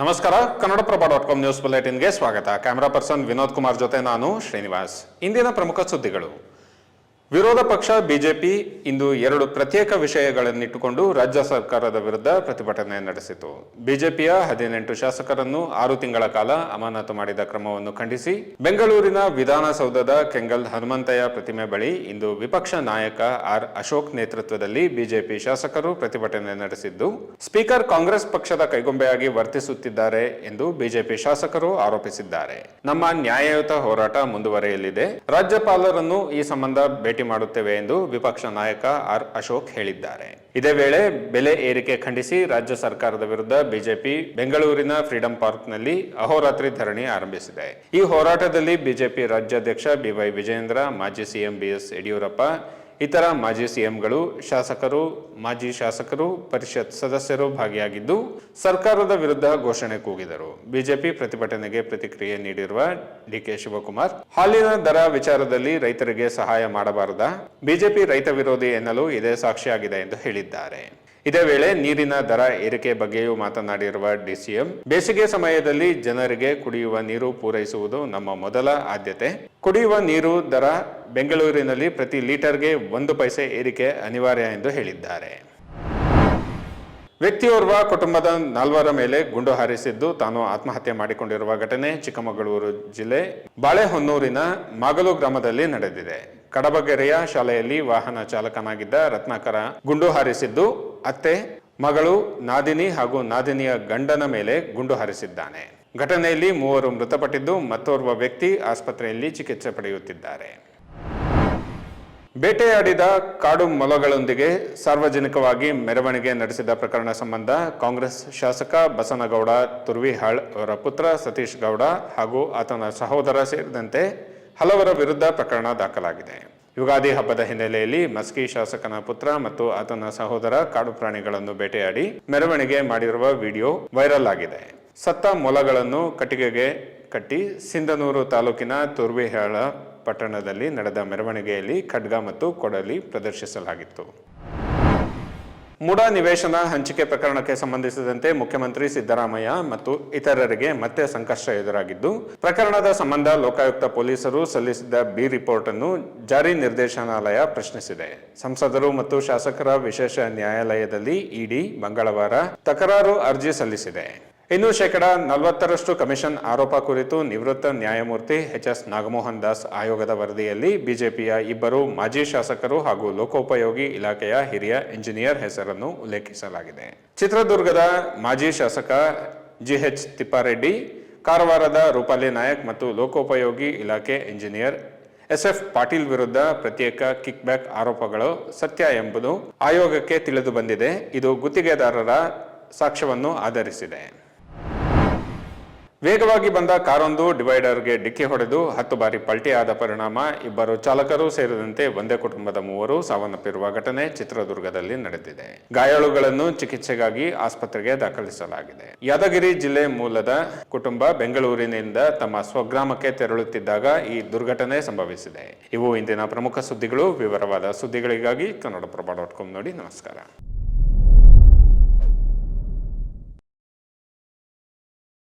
ನಮಸ್ಕಾರ, Kannadaprabha dot com news ಬುಲೆಟಿನ್ಗೆ ಸ್ವಾಗತ. ಕ್ಯಾಮರಾ ಪರ್ಸನ್ ವಿನೋದ್ ಕುಮಾರ್ ಜೊತೆ ನಾನು ಶ್ರೀನಿವಾಸ್. ಇಂದಿನ ಪ್ರಮುಖ ಸುದ್ದಿಗಳು. ವಿರೋಧ ಪಕ್ಷ, ಬಿಜೆಪಿ ಇಂದು ಎರಡು ಪ್ರತ್ಯೇಕ ವಿಷಯಗಳನ್ನಿಟ್ಟುಕೊಂಡು ರಾಜ್ಯ ಸರ್ಕಾರದ ವಿರುದ್ಧ ಪ್ರತಿಭಟನೆ ನಡೆಸಿತು. ಬಿಜೆಪಿಯ ಹದಿನೆಂಟು ಶಾಸಕರನ್ನು ಆರು ತಿಂಗಳ ಕಾಲ ಅಮಾನತು ಮಾಡಿದ ಕ್ರಮವನ್ನು ಖಂಡಿಸಿ, ಬೆಂಗಳೂರಿನ ವಿಧಾನಸೌಧದ ಕೆಂಗಲ್ ಹನುಮಂತಯ್ಯ ಪ್ರತಿಮೆ ಬಳಿ ಇಂದು ವಿಪಕ್ಷ ನಾಯಕ ಆರ್ ಅಶೋಕ್ ನೇತೃತ್ವದಲ್ಲಿ ಬಿಜೆಪಿ ಶಾಸಕರು ಪ್ರತಿಭಟನೆ ನಡೆಸಿದ್ದು, ಸ್ಪೀಕರ್ ಕಾಂಗ್ರೆಸ್ ಪಕ್ಷದ ಕೈಗೊಂಬೆಯಾಗಿ ವರ್ತಿಸುತ್ತಿದ್ದಾರೆ ಎಂದು ಬಿಜೆಪಿ ಶಾಸಕರು ಆರೋಪಿಸಿದ್ದಾರೆ. ನಮ್ಮ ನ್ಯಾಯಯುತ ಹೋರಾಟ ಮುಂದುವರೆಯಲಿದೆ. ರಾಜ್ಯಪಾಲರನ್ನು ಈ ಸಂಬಂಧ ಭೇಟಿ ಮಾಡುತ್ತೇವೆ ಎಂದು ವಿಪಕ್ಷ ನಾಯಕ ಆರ್ ಅಶೋಕ್ ಹೇಳಿದ್ದಾರೆ. ಇದೇ ವೇಳೆ ಬೆಲೆ ಏರಿಕೆ ಖಂಡಿಸಿ ರಾಜ್ಯ ಸರ್ಕಾರದ ವಿರುದ್ಧ ಬಿಜೆಪಿ ಬೆಂಗಳೂರಿನ ಫ್ರೀಡಂ ಪಾರ್ಕ್ನಲ್ಲಿ ಅಹೋರಾತ್ರಿ ಧರಣಿ ಆರಂಭಿಸಿದೆ. ಈ ಹೋರಾಟದಲ್ಲಿ ಬಿಜೆಪಿ ರಾಜ್ಯಾಧ್ಯಕ್ಷ ಬಿವೈ ವಿಜಯೇಂದ್ರ, ಮಾಜಿ ಸಿಎಂ ಬಿಎಸ್ ಯಡಿಯೂರಪ್ಪ ಇತರ ಮಾಜಿ ಸಿಎಂಗಳು, ಶಾಸಕರು, ಮಾಜಿ ಶಾಸಕರು, ಪರಿಷತ್ ಸದಸ್ಯರು ಭಾಗಿಯಾಗಿದ್ದು, ಸರ್ಕಾರದ ವಿರುದ್ಧ ಘೋಷಣೆ ಕೂಗಿದರು. ಬಿಜೆಪಿ ಪ್ರತಿಭಟನೆಗೆ ಪ್ರತಿಕ್ರಿಯೆ ನೀಡಿರುವ ಡಿಕೆ ಶಿವಕುಮಾರ್, ಹಾಲಿನ ದರ ವಿಚಾರದಲ್ಲಿ ರೈತರಿಗೆ ಸಹಾಯ ಮಾಡಬಾರದ, ಬಿಜೆಪಿ ರೈತ ವಿರೋಧಿ ಎನ್ನಲು ಇದೇ ಸಾಕ್ಷಿಯಾಗಿದೆ ಎಂದು ಹೇಳಿದ್ದಾರೆ. ಇದೇ ವೇಳೆ ನೀರಿನ ದರ ಏರಿಕೆ ಬಗ್ಗೆಯೂ ಮಾತನಾಡಿರುವ ಡಿಸಿಎಂ, ಬೇಸಿಗೆ ಸಮಯದಲ್ಲಿ ಜನರಿಗೆ ಕುಡಿಯುವ ನೀರು ಪೂರೈಸುವುದು ನಮ್ಮ ಮೊದಲ ಆದ್ಯತೆ. ಕುಡಿಯುವ ನೀರು ದರ ಬೆಂಗಳೂರಿನಲ್ಲಿ ಪ್ರತಿ ಲೀಟರ್ಗೆ ಒಂದು ಪೈಸೆ ಏರಿಕೆ ಅನಿವಾರ್ಯ ಎಂದು ಹೇಳಿದ್ದಾರೆ. ವ್ಯಕ್ತಿಯೋರ್ವ ಕುಟುಂಬದ ನಾಲ್ವರ ಮೇಲೆ ಗುಂಡು ಹಾರಿಸಿದ್ದು ತಾನು ಆತ್ಮಹತ್ಯೆ ಮಾಡಿಕೊಂಡಿರುವ ಘಟನೆ ಚಿಕ್ಕಮಗಳೂರು ಜಿಲ್ಲೆ ಬಾಳೆಹೊನ್ನೂರಿನ ಮಾಗಲು ಗ್ರಾಮದಲ್ಲಿ ನಡೆದಿದೆ. ಕಡಬಗೆರೆಯ ಶಾಲೆಯಲ್ಲಿ ವಾಹನ ಚಾಲಕನಾಗಿದ್ದ ರತ್ನಾಕರ ಗುಂಡು ಹಾರಿಸಿದ್ದು ಅತ್ತೆ, ಮಗಳು ನಾದಿನಿ ಹಾಗೂ ನಾದಿನಿಯ ಗಂಡನ ಮೇಲೆ ಗುಂಡು ಹಾರಿಸಿದ್ದಾನೆ. ಘಟನೆಯಲ್ಲಿ ಮೂವರು ಮೃತಪಟ್ಟಿದ್ದು ಮತ್ತೋರ್ವ ವ್ಯಕ್ತಿ ಆಸ್ಪತ್ರೆಯಲ್ಲಿ ಚಿಕಿತ್ಸೆ ಪಡೆಯುತ್ತಿದ್ದಾರೆ. ಬೇಟೆಯಾಡಿದ ಕಾಡು ಮೊಲಗಳೊಂದಿಗೆ ಸಾರ್ವಜನಿಕವಾಗಿ ಮೆರವಣಿಗೆ ನಡೆಸಿದ ಪ್ರಕರಣ ಸಂಬಂಧ ಕಾಂಗ್ರೆಸ್ ಶಾಸಕ ಬಸನಗೌಡ, ತುರ್ವಿಹಾಳ್ ಅವರ ಪುತ್ರ ಸತೀಶ್ ಗೌಡ ಹಾಗೂ ಆತನ ಸಹೋದರ ಸೇರಿದಂತೆ ಹಲವರ ವಿರುದ್ಧ ಪ್ರಕರಣ ದಾಖಲಾಗಿದೆ. ಯುಗಾದಿ ಹಬ್ಬದ ಹಿನ್ನೆಲೆಯಲ್ಲಿ ಮಸ್ಕಿ ಶಾಸಕನ ಪುತ್ರ ಮತ್ತು ಆತನ ಸಹೋದರ ಕಾಡು ಪ್ರಾಣಿಗಳನ್ನು ಬೇಟೆಯಾಡಿ ಮೆರವಣಿಗೆ ಮಾಡಿರುವ ವಿಡಿಯೋ ವೈರಲ್ ಆಗಿದೆ. ಸತ್ತ ಮೊಲಗಳನ್ನು ಕಟ್ಟಿಗೆಗೆ ಕಟ್ಟಿ ಸಿಂಧನೂರು ತಾಲೂಕಿನ ತುರ್ವಿಹಾಳ ಪಟ್ಟಣದಲ್ಲಿ ನಡೆದ ಮೆರವಣಿಗೆಯಲ್ಲಿ ಖಡ್ಗ ಮತ್ತು ಕೊಡಲಿ ಪ್ರದರ್ಶಿಸಲಾಗಿತ್ತು. ಮುಡಾ ನಿವೇಶನ ಹಂಚಿಕೆ ಪ್ರಕರಣಕ್ಕೆ ಸಂಬಂಧಿಸಿದಂತೆ ಮುಖ್ಯಮಂತ್ರಿ ಸಿದ್ದರಾಮಯ್ಯ ಮತ್ತು ಇತರರಿಗೆ ಮತ್ತೆ ಸಂಕಷ್ಟ ಎದುರಾಗಿದ್ದು, ಪ್ರಕರಣದ ಸಂಬಂಧ ಲೋಕಾಯುಕ್ತ ಪೊಲೀಸರು ಸಲ್ಲಿಸಿದ್ದ ಬಿ ರಿಪೋರ್ಟ್ ಅನ್ನು ಜಾರಿ ನಿರ್ದೇಶನಾಲಯ ಪ್ರಶ್ನಿಸಿದೆ. ಸಂಸದರು ಮತ್ತು ಶಾಸಕರ ವಿಶೇಷ ನ್ಯಾಯಾಲಯದಲ್ಲಿ ಇಡಿ ಮಂಗಳವಾರ ತಕರಾರು ಅರ್ಜಿ ಸಲ್ಲಿಸಿದೆ. ಇನ್ನು ಶೇಕಡ ನಲವತ್ತರಷ್ಟು ಕಮಿಷನ್ ಆರೋಪ ಕುರಿತು ನಿವೃತ್ತ ನ್ಯಾಯಮೂರ್ತಿ ಎಚ್ ಎಸ್ ನಾಗಮೋಹನ್ ದಾಸ್ ಆಯೋಗದ ವರದಿಯಲ್ಲಿ ಬಿಜೆಪಿಯ ಇಬ್ಬರು ಮಾಜಿ ಶಾಸಕರು ಹಾಗೂ ಲೋಕೋಪಯೋಗಿ ಇಲಾಖೆಯ ಹಿರಿಯ ಇಂಜಿನಿಯರ್ ಹೆಸರನ್ನು ಉಲ್ಲೇಖಿಸಲಾಗಿದೆ. ಚಿತ್ರದುರ್ಗದ ಮಾಜಿ ಶಾಸಕ ಜಿಎಚ್ ತಿಪ್ಪಾರೆಡ್ಡಿ, ಕಾರವಾರದ ರೂಪಾಲಿ ನಾಯಕ್ ಮತ್ತು ಲೋಕೋಪಯೋಗಿ ಇಲಾಖೆ ಇಂಜಿನಿಯರ್ ಎಸ್ಎಫ್ ಪಾಟೀಲ್ ವಿರುದ್ಧ ಪ್ರತ್ಯೇಕ ಕಿಕ್ ಬ್ಯಾಕ್ ಆರೋಪಗಳು ಸತ್ಯ ಎಂಬುದು ಆಯೋಗಕ್ಕೆ ತಿಳಿದು ಬಂದಿದೆ. ಇದು ಗುತ್ತಿಗೆದಾರರ ಸಾಕ್ಷ್ಯವನ್ನು ಆಧರಿಸಿದೆ. ವೇಗವಾಗಿ ಬಂದ ಕಾರೊಂದು ಡಿವೈಡರ್ಗೆ ಡಿಕ್ಕಿ ಹೊಡೆದು ಹತ್ತು ಬಾರಿ ಪಲ್ಟಿಯಾದ ಪರಿಣಾಮ, ಇಬ್ಬರು ಚಾಲಕರು ಸೇರಿದಂತೆ ಒಂದೇ ಕುಟುಂಬದ ಮೂವರು ಸಾವನ್ನಪ್ಪಿರುವ ಘಟನೆ ಚಿತ್ರದುರ್ಗದಲ್ಲಿ ನಡೆದಿದೆ. ಗಾಯಾಳುಗಳನ್ನು ಚಿಕಿತ್ಸೆಗಾಗಿ ಆಸ್ಪತ್ರೆಗೆ ದಾಖಲಿಸಲಾಗಿದೆ. ಯಾದಗಿರಿ ಜಿಲ್ಲೆ ಮೂಲದ ಕುಟುಂಬ ಬೆಂಗಳೂರಿನಿಂದ ತಮ್ಮ ಸ್ವಗ್ರಾಮಕ್ಕೆ ತೆರಳುತ್ತಿದ್ದಾಗ ಈ ದುರ್ಘಟನೆ ಸಂಭವಿಸಿದೆ. ಇವು ಇಂದಿನ ಪ್ರಮುಖ ಸುದ್ದಿಗಳು. ವಿವರವಾದ ಸುದ್ದಿಗಳಿಗಾಗಿ ಕನ್ನಡಪ್ರಭ ಡಾಟ್ ಕಾಮ್ ನೋಡಿ ನಮಸ್ಕಾರ.